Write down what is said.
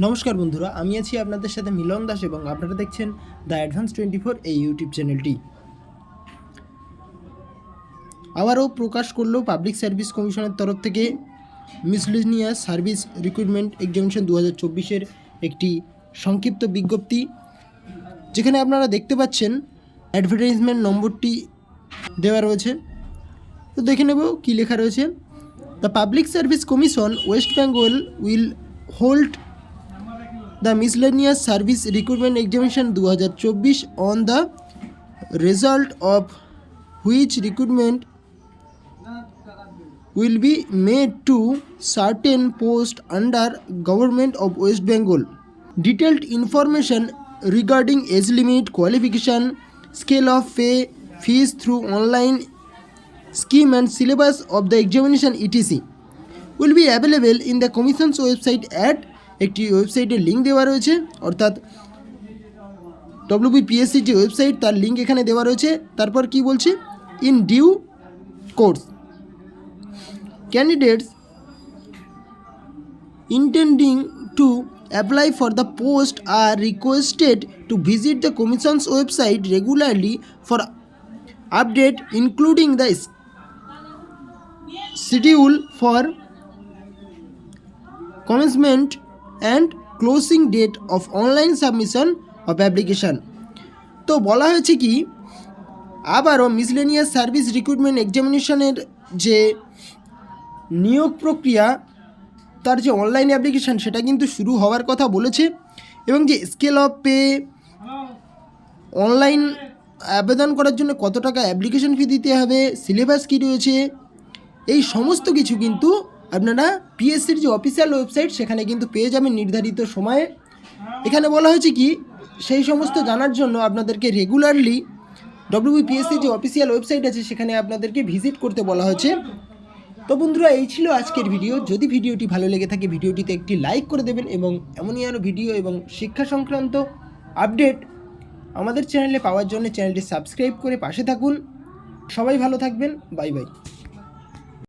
নমস্কার বন্ধুরা, আমি আছি আপনাদের সাথে মিলন দাস এবং আপনারা দেখছেন দ্য অ্যাডভান্স টোয়েন্টি ফোর এই ইউটিউব চ্যানেলটি। আবারও প্রকাশ করল পাবলিক সার্ভিস কমিশনের তরফ থেকে মিসলিনিয়াস সার্ভিস রিক্রুটমেন্ট এক্সামিনেশন দু হাজার চব্বিশের একটি সংক্ষিপ্ত বিজ্ঞপ্তি, যেখানে আপনারা দেখতে পাচ্ছেন অ্যাডভার্টাইজমেন্ট নম্বরটি দেওয়া রয়েছে। তো দেখে নেব কী লেখা রয়েছে। The public service commission West Bengal will hold the miscellaneous service recruitment examination 2024 on the result of which recruitment will be made to certain post under government of west bengal. Detailed information regarding age limit qualification scale of pay fees through online scheme and syllabus of the examination etc will be available in the commission's website at একটি ওয়েবসাইটে link দেওয়া রয়েছে, অর্থাৎ WBPSC যে website, তার link এখানে দেওয়া রয়েছে। তারপর কি বলছে? In due course candidates intending to apply for the post are requested to visit the commission's website regularly for update including the schedule for commencement and closing date of online submission of application তো বলা হয়েছে কি, আবারও miscellaneous service recruitment এক্সামিনেশনের যে নিয়োগ প্রক্রিয়া, তার যে অনলাইন অ্যাপ্লিকেশান সেটা কিন্তু শুরু হওয়ার কথা বলেছে এবং যে স্কেল অফ পে অনলাইন আবেদন করার জন্য কত টাকা অ্যাপ্লিকেশন ফি দিতে হবে সিলেবাস কী রয়েছে, এই সমস্ত কিছু কিন্তু আপনারা পিএসসির যে অফিসিয়াল ওয়েবসাইট সেখানে কিন্তু পেয়ে যাবেন নির্ধারিত সময়ে। এখানে বলা হয়েছে কি, সেই সমস্ত জানার জন্য আপনাদেরকে রেগুলারলি ডব্লিউবিপিএসসি যে অফিসিয়াল ওয়েবসাইট আছে, সেখানে আপনাদেরকে ভিজিট করতে বলা হয়েছে। তো বন্ধুরা, এই ছিল আজকের ভিডিও যদি ভিডিওটি ভালো লেগে থাকে ভিডিওটিতে একটি লাইক করে দেবেন এবং এমনই আরও ভিডিও এবং শিক্ষা সংক্রান্ত আপডেট আমাদের চ্যানেলে পাওয়ার জন্য চ্যানেলটি সাবস্ক্রাইব করে পাশে থাকুন। সবাই ভালো থাকবেন। Bye bye